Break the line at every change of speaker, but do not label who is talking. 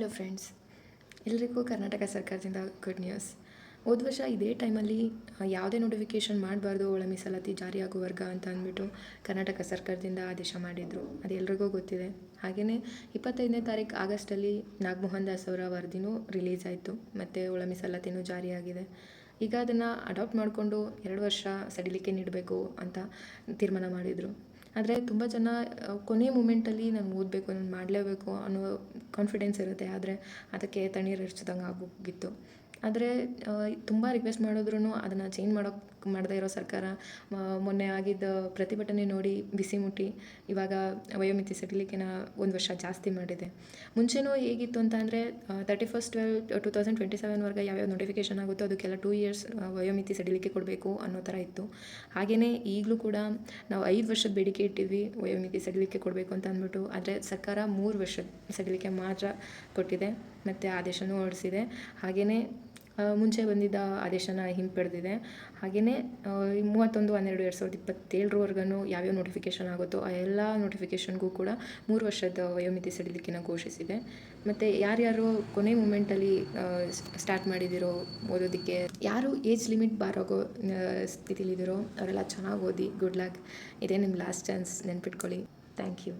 Hello friends ಎಲ್ರಿಗೂ ಕರ್ನಾಟಕ ಸರ್ಕಾರದಿಂದ good news ಹೋದ ವರ್ಷ ಇದೇ ಟೈಮಲ್ಲಿ ಯಾವುದೇ ನೋಟಿಫಿಕೇಷನ್ ಮಾಡಬಾರ್ದು ಒಳ ಮೀಸಲಾತಿ ಜಾರಿಯಾಗೋ ವರ್ಗ ಅಂತ ಅಂದ್ಬಿಟ್ಟು ಕರ್ನಾಟಕ ಸರ್ಕಾರದಿಂದ ಆದೇಶ ಮಾಡಿದರು. ಅದು ಎಲ್ರಿಗೂ ಗೊತ್ತಿದೆ. ಹಾಗೆಯೇ ಇಪ್ಪತ್ತೈದನೇ ತಾರೀಕು ಆಗಸ್ಟಲ್ಲಿ ನಾಗಮೋಹನ್ ದಾಸ್ ಅವರ ವರದಿನೂ ರಿಲೀಸ್ ಆಯಿತು. ಮತ್ತು ಒಳ ಮೀಸಲಾತಿನೂ ಜಾರಿಯಾಗಿದೆ ಈಗ ಅದನ್ನು ಅಡಾಪ್ಟ್ ಮಾಡಿಕೊಂಡು ಎರಡು ವರ್ಷ ಸಡಿಲಿಕೆ ನೀಡಬೇಕು ಅಂತ ತೀರ್ಮಾನ ಮಾಡಿದರು. ಆದರೆ ತುಂಬ ಜನ ಕೊನೆ ಮೂಮೆಂಟಲ್ಲಿ ನಾನು ಓದಬೇಕು, ನಾನು ಮಾಡಲೇಬೇಕು ಅನ್ನೋ ಕಾನ್ಫಿಡೆನ್ಸ್ ಇರುತ್ತೆ. ಆದರೆ ಅದಕ್ಕೆ ತಣ್ಣೀರು ಎರಚಿದಂಗೆ ಆಗೋಗಿತ್ತು. ಆದರೆ ತುಂಬ ರಿಕ್ವೆಸ್ಟ್ ಮಾಡಿದ್ರೂ ಅದನ್ನು ಚೇಂಜ್ ಮಾಡೋಕ್ಕೆ ಮಾಡದೇ ಇರೋ ಸರ್ಕಾರ ಮೊನ್ನೆ ಆಗಿದ್ದ ಪ್ರತಿಭಟನೆ ನೋಡಿ ಬಿಸಿ ಮುಟ್ಟಿ. ಇವಾಗ ವಯೋಮಿತಿ ಸಡಿಲಿಕೆನ ಒಂದು ವರ್ಷ ಜಾಸ್ತಿ ಮಾಡಿದೆ. ಮುಂಚೆನೂ ಹೇಗಿತ್ತು ಅಂತ ಅಂದರೆ thirty first twelve two thousand twenty ಸೆವೆನ್ವರೆಗೆ ಯಾವ್ಯಾವ ನೋಟಿಫಿಕೇಷನ್ ಆಗುತ್ತೋ ಅದಕ್ಕೆಲ್ಲ ಟೂ ಇಯರ್ಸ್ ವಯೋಮಿತಿ ಸಡಿಲಿಕೆ ಕೊಡಬೇಕು ಅನ್ನೋ ಥರ ಇತ್ತು. ಹಾಗೆಯೇ ಈಗಲೂ ಕೂಡ ನಾವು ಐದು ವರ್ಷದ ಬೇಡಿಕೆ ಇಟ್ಟಿದ್ವಿ ವಯೋಮಿತಿ ಸಡಿಲಿಕೆ ಕೊಡಬೇಕು ಅಂತ ಅಂದ್ಬಿಟ್ಟು. ಆದರೆ ಸರ್ಕಾರ ಮೂರು ವರ್ಷದ ಸಡಿಲಿಕೆ ಮಾತ್ರ ಕೊಟ್ಟಿದೆ, ಮತ್ತು ಆದೇಶನೂ ಹೊರಡಿಸಿದೆ. ಹಾಗೆಯೇ ಮುಂಚೆ ಬಂದಿದ್ದ ಆದೇಶನ ಹಿಂಪಡೆದಿದೆ. ಹಾಗೆಯೇ ಮೂವತ್ತೊಂದು, ಹನ್ನೆರಡು, ಎರಡು ಸಾವಿರದ ಇಪ್ಪತ್ತೇಳರವರೆಗೂ ಯಾವ್ಯಾವ ನೋಟಿಫಿಕೇಷನ್ ಆಗುತ್ತೋ ಆ ಎಲ್ಲ ನೋಟಿಫಿಕೇಷನ್ಗೂ ಕೂಡ ಮೂರು ವರ್ಷದ ವಯೋಮಿತಿ ಸಡಿಲಿಕೆನ ಘೋಷಿಸಿದೆ. ಮತ್ತು ಯಾರ್ಯಾರು ಕೊನೆ ಮೂಮೆಂಟಲ್ಲಿ ಸ್ಟಾರ್ಟ್ ಮಾಡಿದಿರೋ ಓದೋದಕ್ಕೆ, ಯಾರು ಏಜ್ ಲಿಮಿಟ್ ಬಾರಾಗೋ ಸ್ಥಿತಿಲಿದ್ದೀರೋ ಅವರೆಲ್ಲ ಚೆನ್ನಾಗಿ ಓದಿ ಗುಡ್ ಲಕ್ ಇದೇ ನಿಮ್ಮ ಲಾಸ್ಟ್ ಚಾನ್ಸ್ ನೆನ್ಪಿಟ್ಕೊಳ್ಳಿ. Thank you